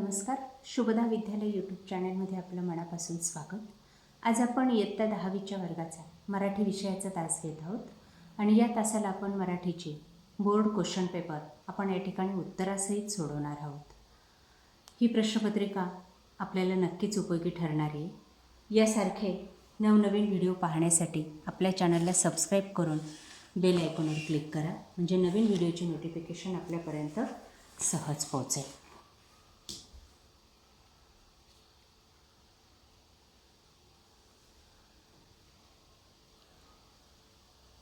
नमस्कार. शुभदा विद्यालय यूट्यूब चॅनलमध्ये आपलं मनापासून स्वागत. आज आपण इयत्ता दहावीच्या वर्गाचा मराठी विषयाचा तास घेत आहोत. आणि या तासाला आपण मराठीची बोर्ड क्वेश्चन पेपर आपण या ठिकाणी उत्तरासहित सोडवणार आहोत. ही प्रश्नपत्रिका आपल्याला नक्कीच उपयोगी ठरणारी आहे. यासारखे नवनवीन व्हिडिओ पाहण्यासाठी आपल्या चॅनलला सबस्क्राईब करून बेल आयकॉनवर क्लिक करा. म्हणजे नवीन व्हिडिओची नोटिफिकेशन आपल्यापर्यंत सहज पोहोचेल.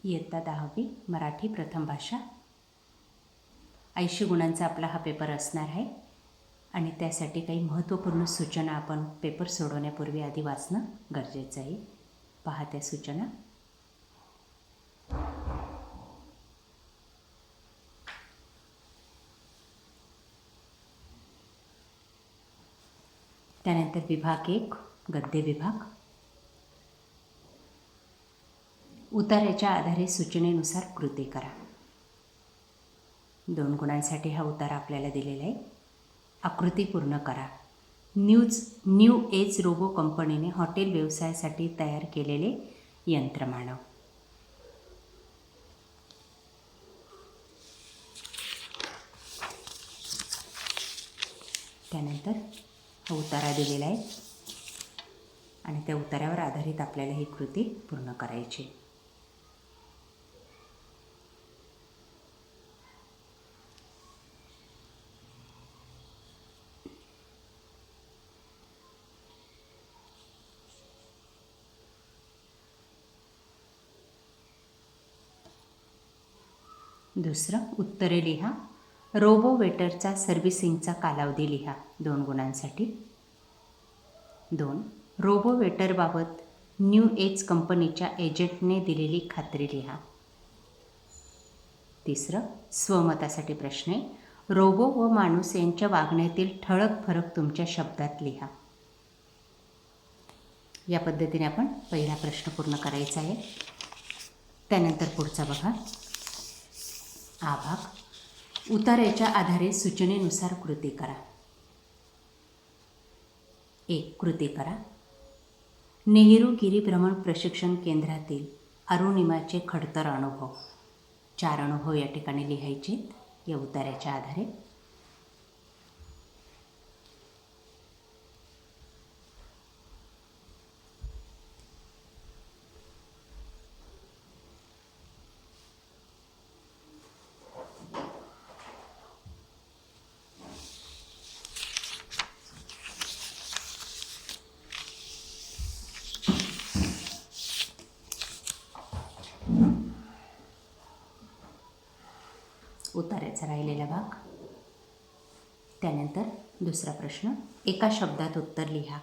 इयत्ता दहावी मराठी प्रथम भाषा. ऐंशी गुणांचा आपला हा पेपर असणार आहे. आणि त्यासाठी काही महत्त्वपूर्ण सूचना आपण पेपर सोडवण्यापूर्वी आधी वाचणं गरजेचं आहे. पहा त्या सूचना. त्यानंतर विभाग एक गद्य विभाग. उताराच्या आधारे सूचनेनुसार कृती करा. दोन गुणांसाठी हा उतारा आपल्याला दिलेला आहे. आकृती पूर्ण करा. न्यूज न्यू एज रोबो कंपनीने हॉटेल व्यवसायासाठी तयार केलेले यंत्रमानव त्यानंतर हा उतारा दिलेला आहे. आणि त्या उतारावर आधारित आपल्याला ही कृती पूर्ण करायची दुसरं उत्तरे लिहा. रोबो वेटरचा सर्व्हिसिंगचा कालावधी लिहा. दोन गुणांसाठी. दोन. रोबो वेटरबाबत न्यू एज कंपनीच्या एजंटने दिलेली खात्री लिहा. तिसरं. स्वमतासाठी प्रश्न आहे. रोबो व माणूस यांच्या वागण्यातील ठळक फरक तुमच्या शब्दात लिहा. या पद्धतीने आपण पहिला प्रश्न पूर्ण करायचा आहे. त्यानंतर पुढचा बघा. हा भाग उतार्याच्या आधारे सूचनेनुसार कृती करा. एक कृती करा. नेहरू गिरीभ्रमण प्रशिक्षण केंद्रातील अरुणिमाचे खडतर अनुभव. चार अनुभव या ठिकाणी लिहायचे या उतार्याच्या आधारे. उतारायचा राहिलेला भाग. त्यानंतर दुसरा प्रश्न एका शब्दात उत्तर लिहा.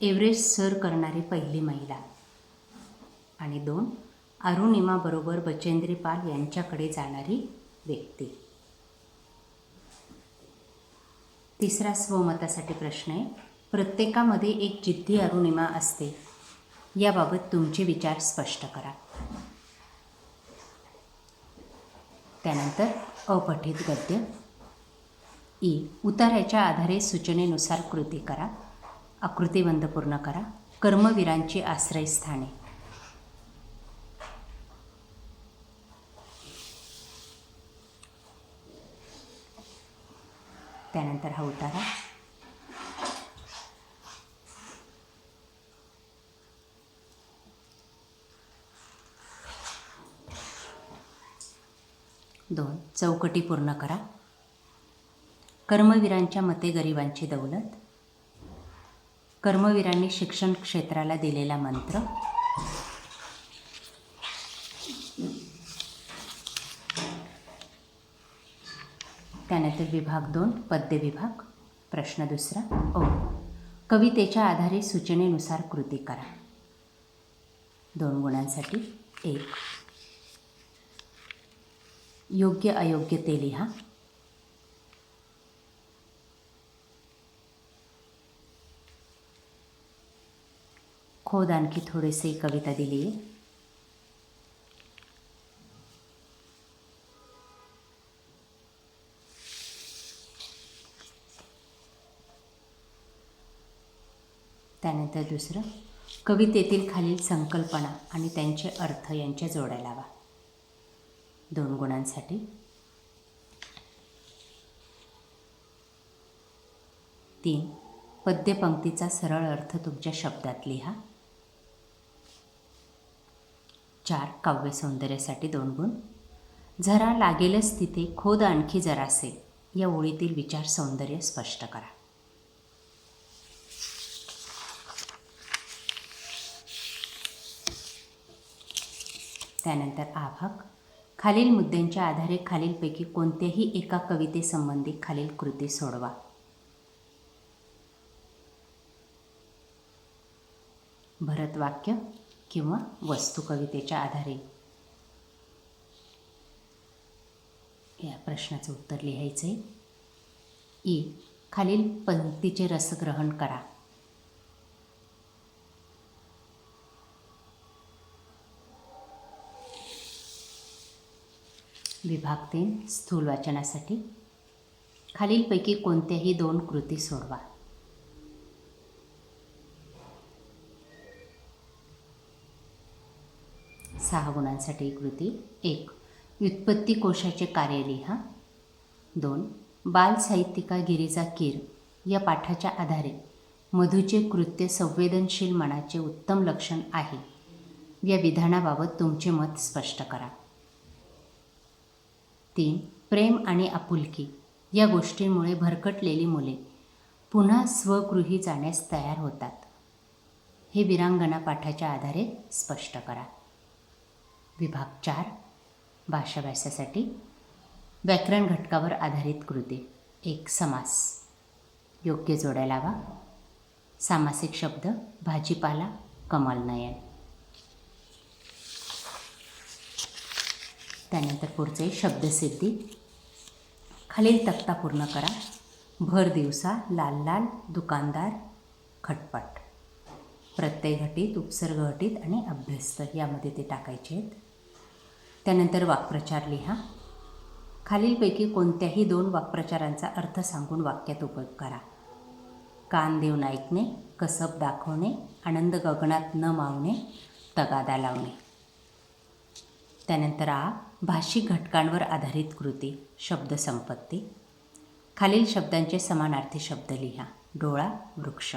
एव्हरेस्ट सर करणारी पहिली महिला. आणि दोन अरुणिमाबरोबर बचेंद्री पाल यांच्याकडे जाणारी व्यक्ती. तिसरा स्वमतासाठी प्रश्न आहे प्रत्येकामध्ये एक जिद्दी अरुणिमा असते. याबाबत तुमचे विचार स्पष्ट करा. त्यानंतर अपठित गद्य. ई. उतार्याच्या आधारे सूचनेनुसार कृती करा. आकृतीबंध पूर्ण करा. कर्मवीरांची आश्रयस्थाने. त्यानंतर हा उतारा. दोन. चौकटी पूर्ण करा. कर्मवीरांच्या मते गरिबांची दौलत. कर्मवीरांनी शिक्षण क्षेत्राला दिलेला मंत्र. त्यानंतर विभाग दोन पद्य विभाग. प्रश्न दुसरा. ओ. कवितेच्या आधारे सूचनेनुसार कृती करा. दोन गुणांसाठी एक. योग्य अयोग्य ते लिहा. खोद आणखी थोडेसे कविता दिली. आहे त्यानंतर दुसरं कवितेतील खालील संकल्पना आणि त्यांचे अर्थ यांच्या जोड्या लावा. दोन गुणांसाठी. तीन. पद्यपंक्तीचा सरळ अर्थ तुमच्या शब्दात लिहा. चार. काव्य सौंदर्यासाठी दोन गुण. झरा लागेलच तिथे खोद आणखी जरासे. या ओळीतील विचार सौंदर्य स्पष्ट करा. त्यानंतर आभाग खालील मुद्द्यांच्या आधारे खालीलपैकी कोणत्याही एका कवितेसंबंधी खालील कृती सोडवा. भरतवाक्य किंवा वस्तू कवितेच्या आधारे. या प्रश्नाचं उत्तर लिहायचं आहे ई. खालील पंक्तीचे रसग्रहण करा. विभाग तीन स्थूल वाचनासाठी. खालीलपैकी कोणत्याही दोन कृती सोडवा. सहा गुणांसाठी कृती. एक व्युत्पत्ती कोशाचे कार्य लिहा दोन बाल साहित्यिका गिरीजा कीर या पाठाच्या आधारे मधूचे कृत्य संवेदनशील मनाचे उत्तम लक्षण आहे. या विधानाबाबत तुमचे मत स्पष्ट करा. तीन प्रेम आणि आपुलकी या गोष्टींमुळे भरकटलेली मुले पुन्हा स्वगृही जाण्यास तयार होतात. हे विरांगणा पाठाच्या आधारे स्पष्ट करा. विभाग चार भाषाभ्यासासाठी व्याकरण घटकावर आधारित कृती एक समास. योग्य जोड्या लावा. सामासिक शब्द भाजीपाला कमलनयन. त्यानंतर पुढचे शब्दसिद्धी. खालील तक्ता पूर्ण करा. भर दिवसा लाल लाल दुकानदार खटपट. प्रत्यय घटित उपसर्ग घटित आणि अभ्यस्त यामध्ये ते टाकायचे आहेत. त्यानंतर वाक्प्रचार लिहा. खालीलपैकी कोणत्याही दोन वाक्प्रचारांचा अर्थ सांगून वाक्यात उपयोग करा. कान देऊन ऐकणे कसब दाखवणे आनंद गगनात न मावणे तगादा लावणे. त्यानंतर आ भाषिक घटकांवर आधारित कृती शब्दसंपत्ती खालील शब्दांचे समानार्थी शब्द लिहा. डोळा वृक्ष.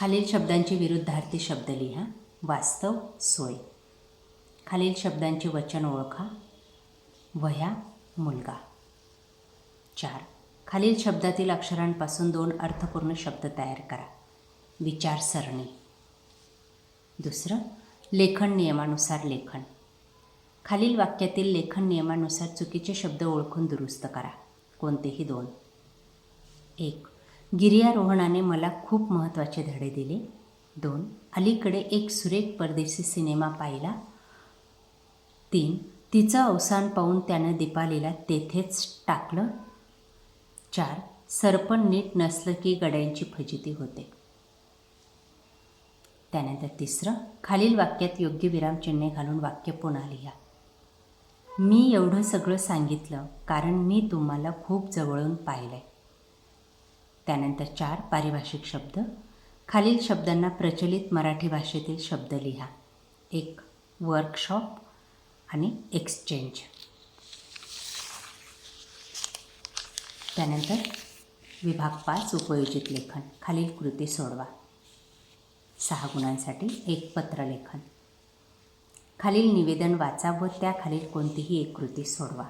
खालील शब्दांचे विरुद्धार्थी शब्द लिहा. वास्तव सोय. खालील शब्दांचे वचन ओळखा. वह्या मुलगा. चार. खालील शब्दातील अक्षरांपासून दोन अर्थपूर्ण शब्द तयार करा. विचारसरणी. दुसरं लेखन नियमानुसार लेखन. खालील वाक्यातील लेखन नियमानुसार चुकीचे शब्द ओळखून दुरुस्त करा. कोणतेही दोन. एक. गिर्यारोहणाने मला खूप महत्त्वाचे धडे दिले. दोन. अलीकडे एक सुरेख परदेशी सिनेमा पाहिला. तीन. तिचं अवसान पाहून त्यानं दीपालीला तेथेच टाकलं. चार. सरपण नीट नसलं की गड्यांची फजिती होते. त्यानंतर तिसरं खालील वाक्यात योग्य विरामचिन्हे घालून वाक्य पुन्हा लिहा. मी एवढं सगळं सांगितलं कारण मी तुम्हाला खूप जवळून पाहिलं आहे त्यानंतर चार पारिभाषिक शब्द. खालील शब्दांना प्रचलित मराठी भाषेतील शब्द लिहा. एक वर्कशॉप आणि एक्सचेंज त्यानंतर विभाग पाच उपयोजित लेखन. खालील कृती सोडवा. सहा गुणांसाठी एक पत्रलेखन. खालील निवेदन वाचा व त्याखालील कोणतीही एक कृती सोडवा.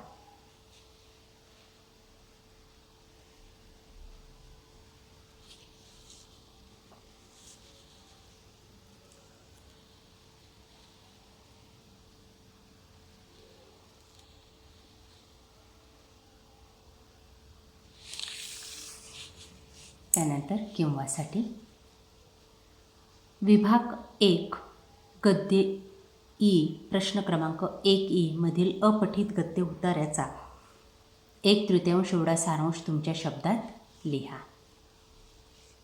त्यानंतर किंवासाठी विभाग एक गद्य ई प्रश्न क्रमांक एक ई मधील अपठित गद्य उतार्याचा. एक तृतीयांश एवढा सारांश तुमच्या शब्दात लिहा.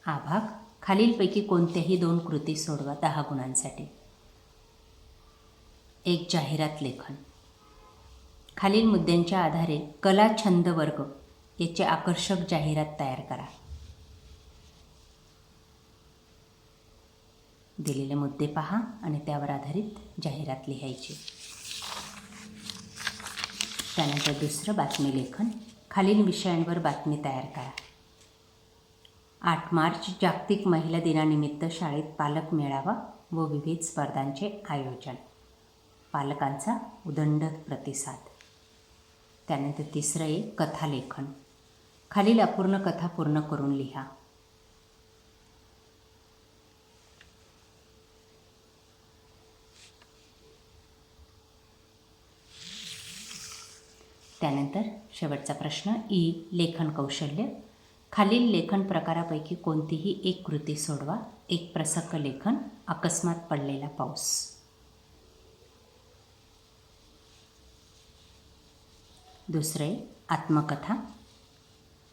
हा भाग खालीलपैकी कोणत्याही दोन कृती सोडवा दहा गुणांसाठी. एक जाहिरात लेखन. खालील मुद्द्यांच्या आधारे कला छंद वर्ग याचे आकर्षक जाहिरात तयार करा. दिलेले मुद्दे पहा आणि त्यावर आधारित जाहिरात लिहायची. त्यानंतर दुसरं बातमी लेखन. खालील विषयांवर बातमी तयार करा. आठ मार्च जागतिक महिला दिनानिमित्त शाळेत पालक मेळावा व विविध स्पर्धांचे आयोजन. पालकांचा उदंड प्रतिसाद. त्यानंतर तिसरं एक कथालेखन. खालील अपूर्ण कथा पूर्ण करून लिहा. त्यानंतर शेवटचा प्रश्न ई लेखन कौशल्य. खालील लेखन प्रकारापैकी कोणतीही एक कृती सोडवा. एक प्रसंग लेखन अकस्मात पडलेला पाऊस. दुसरे आत्मकथा.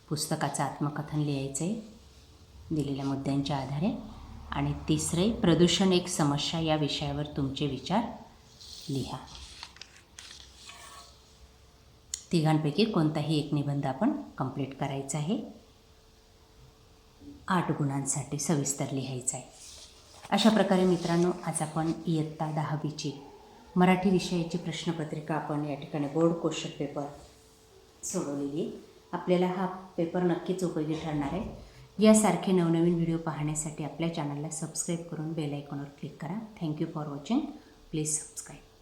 पुस्तकाचं आत्मकथन लिहायचं आहे दिलेल्या मुद्द्यांच्या आधारे. आणि तिसरे प्रदूषण एक समस्या या विषयावर तुमचे विचार लिहा. तिघांपैकी कोणताही एक निबंध आपण कंप्लीट करायचा आहे. आठ गुणांसाठी सविस्तर लिहायचं आहे. अशा प्रकारे मित्रांनो आज आपण इयत्ता दहावीची मराठी विषयाची प्रश्नपत्रिका आपण या ठिकाणी बोर्ड क्वेश्चन पेपर सोडवलेली. आपल्याला हा पेपर नक्कीच उपयोगी ठरणार आहे. यासारखे नवनवीन व्हिडिओ पाहण्यासाठी आपल्या चॅनलला सबस्क्राईब करून बेल आयकॉनवर क्लिक करा. Thank you for watching please subscribe